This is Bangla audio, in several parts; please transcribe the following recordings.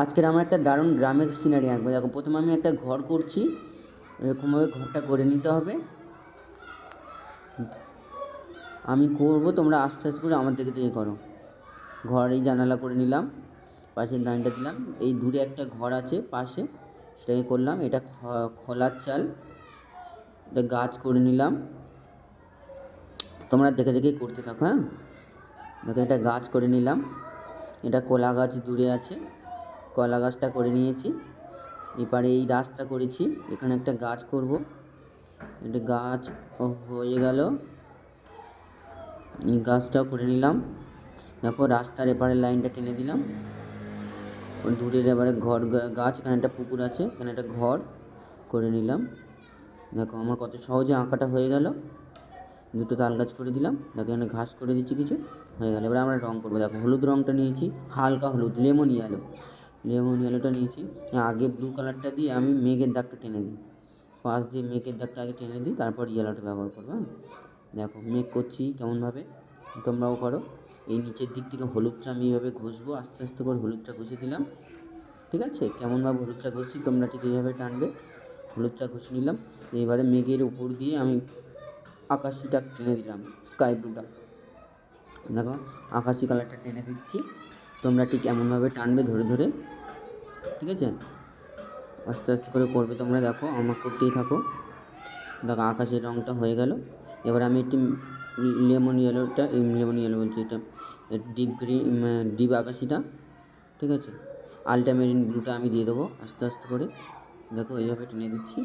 আজকের আমার একটা দারুণ গ্রামের সিনারি আঁকবো। দেখো, প্রথমে আমি একটা ঘর করছি। এরকমভাবে ঘরটা করে নিতে হবে। আমি করব, তোমরা আস্তে আস্তে করে আমার দিকে থেকে করো। ঘর এই জানালা করে নিলাম পাশে লাইনটা দিলাম। এই দূরে একটা ঘর আছে পাশে, সেটাকে করলাম। এটা খোলার চাল। এটা গাছ করে নিলাম। তোমরা দেখে দেখে করতে থাকো হ্যাঁ? দেখো, এটা গাছ করে নিলাম। এটা কলা গাছ দূরে আছে। কলা গাছটা করে নিয়েছি। এবারে এই রাস্তা করেছি, এখানে একটা গাছ করব। একটা গাছ হয়ে গেল। গাছটাও করে নিলাম। দেখো রাস্তার এপারে লাইনটা টেনে দিলাম। দূরের এবারে ঘর গাছ, এখানে একটা পুকুর আছে, এখানে একটা ঘর করে নিলাম। দেখো আমার কত সহজে আঁকাটা হয়ে গেল। দুটো তাল গাছ করে দিলাম। দেখো এখানে ঘাস করে দিচ্ছি কিছু। হয়ে গেল। এবার আমরা রং করব। দেখো হলুদ রংটা নিয়েছি, হালকা হলুদ, লেমন ইয়েলো লেমন ইয়েলোটা নিয়েছি আগে ব্লু কালারটা দিয়ে আমি মেঘের দাগটা টেনে দিই। পাশ দিয়ে মেঘের দাগটা আগে টেনে দিই, তারপর ইয়েলোটা ব্যবহার করব হ্যাঁ? দেখো, মেঘ করছি কেমনভাবে? তোমরাও করো। এই নিচের দিক থেকে হলুদটা আমি এইভাবে ঘষবো, আস্তে আস্তে করে হলুদটা ঘষে দিলাম। ঠিক আছে? কেমনভাবে হলুদটা ঘষি তোমরা ঠিক এইভাবে টানবে। হলুদটা ঘষে নিলাম। এবারে মেঘের উপর দিয়ে আমি আকাশিটা টেনে দিলাম স্কাই ব্লুটা দেখো, আকাশি কালারটা টেনে দিচ্ছি। তোমরা ঠিক এমনভাবে টানবে ধরে ধরে, ঠিক আছে? আস্তে আস্তে করে করবে তোমরা, দেখো, আমার করতেই থাকো। দেখো, আকাশের রঙটা হয়ে গেল। এবার আমি একটি লেমন ইয়েলোটা লেমন ইয়েলো বলছি এটা ডিপ গ্রিন ডিপ আকাশিটা, ঠিক আছে? আলটামেরিন ব্লুটা আমি দিয়ে দেবো, আস্তে আস্তে করে। দেখো, এইভাবে টেনে দিচ্ছি।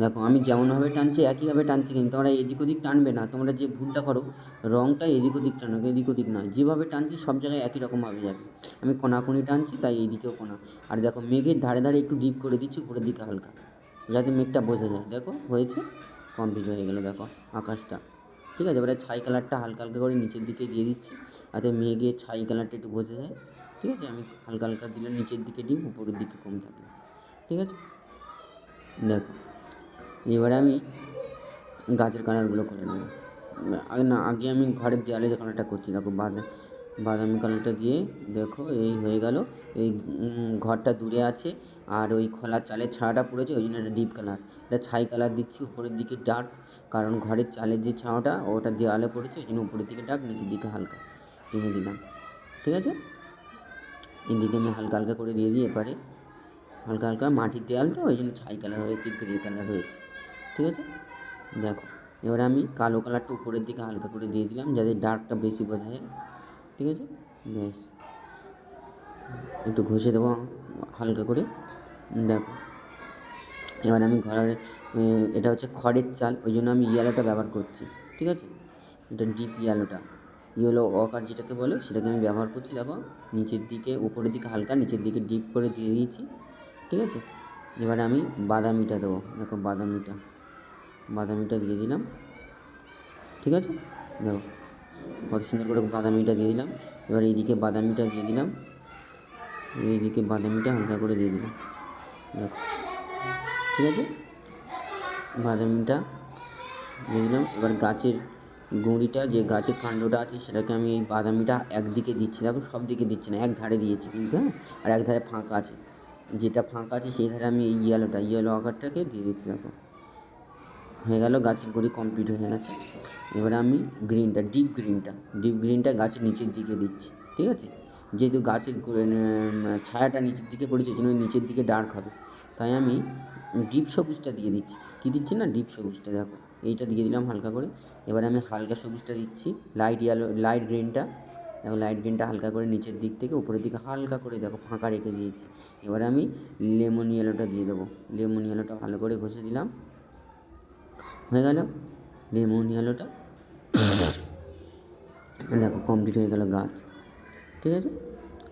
দেখো, আমি যেমনভাবে টানছি, একইভাবে টানছি কিন্তু তোমরা এদিক ওদিক টানবে না। তোমরা যে ভুলটা করো রঙটা এদিক ওদিক টানো, এদিক ওদিক নয়। যেভাবে টানছি, সব জায়গায় একই রকমভাবে যাবে। আমি কোনাকুনি টানছি, তাই এইদিকেও কোনা। আর দেখো, মেঘের ধারে ধারে একটু ডিপ করে দিচ্ছি, উপরের দিকে হালকা, যাতে মেঘটা বোঝা যায়। দেখো, হয়েছে? কমপ্লিট হয়ে গেলো, দেখো, আকাশটা। ঠিক আছে, এবারে ছাই কালারটা হালকা হালকা করে নিচের দিকে দিয়ে দিচ্ছি, যাতে মেঘের ছাই কালারটা একটু বোঝা যায়। ঠিক আছে, আমি হালকা হালকা দিলে নিচের দিকে ডিপ উপরের দিকে কম থাকবে ঠিক আছে? দেখো এবারে আমি গাছের কালারগুলো করে নেব। আগে না, আগে আমি ঘরের দেওয়ালে যে কালারটা করছি, দেখো বাদা বাদামি কালারটা দিয়ে দেখো, এই হয়ে গেল। এই ঘরটা দূরে আছে আর ওই খোলার চালের ছায়াটা পড়েছে, ওই জন্য একটা ডিপ কালার এটা ছাই কালার দিচ্ছি, উপরের দিকে ডার্ক কারণ ঘরের চালের যে ছাওয়াটা ওটা দেওয়ালে পড়েছে, ওই জন্য উপরের দিকে ডার্ক নিচের দিকে হালকা। টেনে দিলাম। ঠিক আছে? এদিকে আমি হালকা হালকা করে দিয়ে দিই এপারে হালকা হালকা মাটির দেয়াল তো, ওই জন্য ছাই কালার হয়েছে গ্রে কালার হয়েছে। ঠিক আছে? দেখো, এবারে আমি কালো কালারটা উপরের দিকে হালকা করে দিয়ে দিলাম যাতে ডার্কটা বেশি বোঝা যায়। ঠিক আছে? ব্যাস। একটু ঘষে দেবো হালকা করে। দেখো, এবার আমি ঘরের এটা হচ্ছে খড়ের চাল, ওই জন্য আমি ইয়েলোটা ব্যবহার করছি। ঠিক আছে? এটা ডিপ ইয়েলোটা ইয়েলো অকার যেটাকে বলে, সেটাকে আমি ব্যবহার করছি। দেখো, নিচের দিকে, উপরের দিকে হালকা, নিচের দিকে ডিপ করে দিয়ে দিয়েছি। ঠিক আছে? এবারে আমি বাদামিটা দেবো। দেখো, বাদামিটা। বাদামিটা দিয়ে দিলাম। ঠিক আছে? দেখো, কত সুন্দর করে বাদামিটা দিয়ে দিলাম। এবার এইদিকে বাদামিটা দিয়ে দিলাম। এইদিকে বাদামিটা হালকা করে দিয়ে দিলাম। দেখো, ঠিক আছে? বাদামিটা দিয়ে দিলাম। এবার গাছের গুঁড়িটা, যে গাছের কাণ্ডটা আছে, সেটাকে আমি এই বাদামিটা একদিকে দিচ্ছি। দেখো, সব দিকে দিচ্ছি না, এক ধারে দিয়েছি কিন্তু হ্যাঁ? আর এক ধারে ফাঁকা আছে। যেটা ফাঁকা আছে, সেই ধারে আমি এই ইয়েলোটা ইয়েলো আকারটাকে দিয়ে দিচ্ছি, দেখো। হয়ে গেল, গাছের গুঁড়ি কমপ্লিট হয়ে গেছে। এবারে আমি গ্রিনটা ডিপ গ্রিনটা ডিপ গ্রিনটা গাছের নিচের দিকে দিচ্ছি, ঠিক আছে? যেহেতু গাছের ছায়াটা নিচের দিকে পড়েছে জন্য নিচের দিকে ডার্ক হবে। তাই আমি ডিপ সবুজটা দিয়ে দিচ্ছি। কী দিচ্ছি না? ডিপ সবুজটা, দেখো। এইটা দিয়ে দিলাম হালকা করে। এবারে আমি হালকা সবুজটা দিচ্ছি লাইট ইয়েলো লাইট গ্রিনটা দেখো লাইট গ্রিনটা হালকা করে নিচের দিক থেকে উপরের দিকে হালকা করে, দেখো, ফাঁকা রেখে দিয়েছি। এবারে আমি লেমন ইয়েলোটা দিয়ে দেবো। লেমন ইয়েলোটা ভালো করে ঘষে দিলাম। হয়ে গেল। লেমন ইয়েলোটা দেখো কমপ্লিট হয়ে গেল গাছ। ঠিক আছে?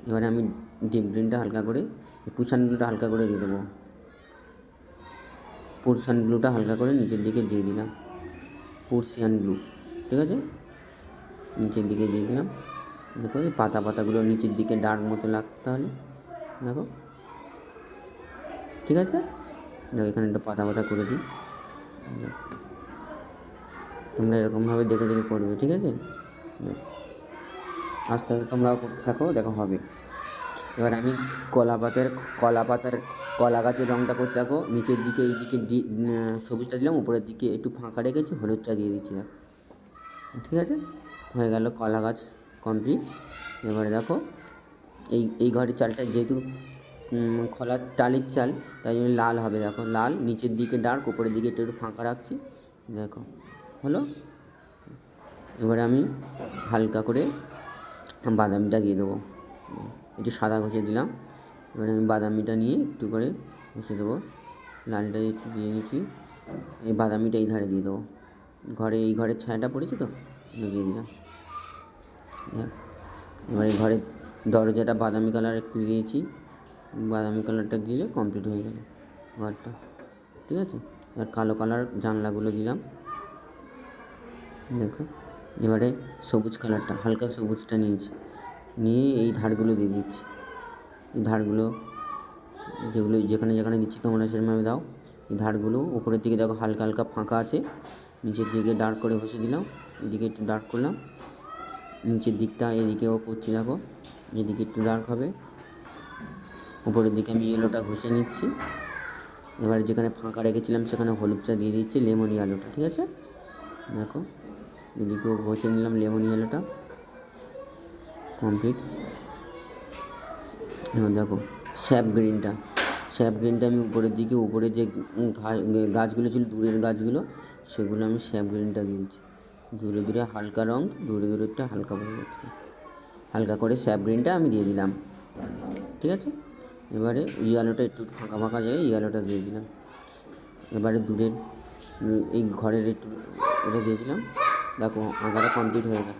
এবারে আমি ডিপ গ্রিনটা হালকা করে পুষান ব্লুটা হালকা করে দিয়ে দেবো। পোর্শান ব্লুটা হালকা করে নিচের দিকে দিয়ে দিলাম। পোর্শিয়ান ব্লু ঠিক আছে? নিচের দিকে দিয়ে দিলাম। দেখো পাতা পাতাগুলো নিচের দিকে ডার্ক মতো লাগছে তাহলে। দেখো। ঠিক আছে? দেখো, এখানে একটা পাতা পাতা করে দিই। তোমরা এরকমভাবে দেখে দেখে করবে, ঠিক আছে? আস্তে আস্তে তোমরাও করতে থাকো দেখো হবে। এবার আমি কলা পাতার কলা পাতার, কলা গাছের রঙটা করতে থাকো। নিচের দিকে এইদিকে ডি সবুজটা দিলাম, উপরের দিকে একটু ফাঁকা রেখেছি, হলুদটা দিয়ে দিচ্ছি, দেখো। ঠিক আছে? হয়ে গেল কলা গাছ কমপ্লিট। এবারে দেখো, এই এই ঘরের চালটা যেহেতু খোলার টালির চাল, তাই জন্য লাল হবে, দেখো। লাল, নিচের দিকে ডার্ক, উপরের দিকে একটু একটু ফাঁকা রাখছি, দেখো। হলো। এবারে আমি হালকা করে বাদামিটা দিয়ে দেবো। একটু সাদা ঘষে দিলাম। এবারে আমি বাদামিটা নিয়ে একটু করে ঘষে দেবো। লালটা একটু দিয়ে নিচ্ছি এই বাদামিটা এই ধারে দিয়ে দেবো। ঘরে এই ঘরের ছায়াটা পড়েছে তো দিয়ে দিলাম। এবারে ঘরে দরজাটা বাদামি কালার একটু দিয়েছি। বাদামি কালারটা দিলে কমপ্লিট হয়ে গেল ঘরটা। ঠিক আছে? এবার কালো কালার জানলাগুলো দিলাম। দেখো, এবারে সবুজ কালারটা, হালকা সবুজটা নিয়েছি। নিয়ে এই ধারগুলো দিয়ে দিচ্ছি। এই ধারগুলো, যেগুলো, যেখানে যেখানে দিচ্ছি তোমরা সেরকমভাবে দাও। এই ধারগুলো উপরের দিকে দেখো হালকা হালকা ফাঁকা আছে। নিচের দিকে ডার্ক করে ঘষে দিলাম। এদিকে একটু ডার্ক করলাম। নিচের দিকটা এদিকেও করছি দেখো, এদিকে একটু ডার্ক হবে। উপরের দিকে আমি ইয়েলোটা ঘষে নিচ্ছি। এবারে যেখানে ফাঁকা রেখেছিলাম সেখানে হলুদটা দিয়ে দিচ্ছি, লেমন ইয়েলোটা ঠিক আছে? দেখো। এদিকেও ঘষে নিলাম লেমন ইয়েলোটা কমপ্লিট এবার দেখো স্যাপ গ্রিনটা স্যাপ গ্রিনটা আমি উপরের দিকে, উপরে যে গাছগুলো ছিল, দূরের গাছগুলো, সেগুলো আমি স্যাপ গ্রিনটা দিয়েছি দূরে দূরে হালকা রঙ দূরে দূরে একটা হালকা বোঝা যাচ্ছে। হালকা করে স্যাপ গ্রিনটা আমি দিয়ে দিলাম। ঠিক আছে? এবারে ইয়ালোটা একটু ফাঁকা ফাঁকা জায়গায় ইয়ালোটা দিয়ে দিলাম। এবারে দূরের, এই ঘরের একটু এটা দিয়ে দিলাম। দেখো আঁকাটা কমপ্লিট হয়ে গেল।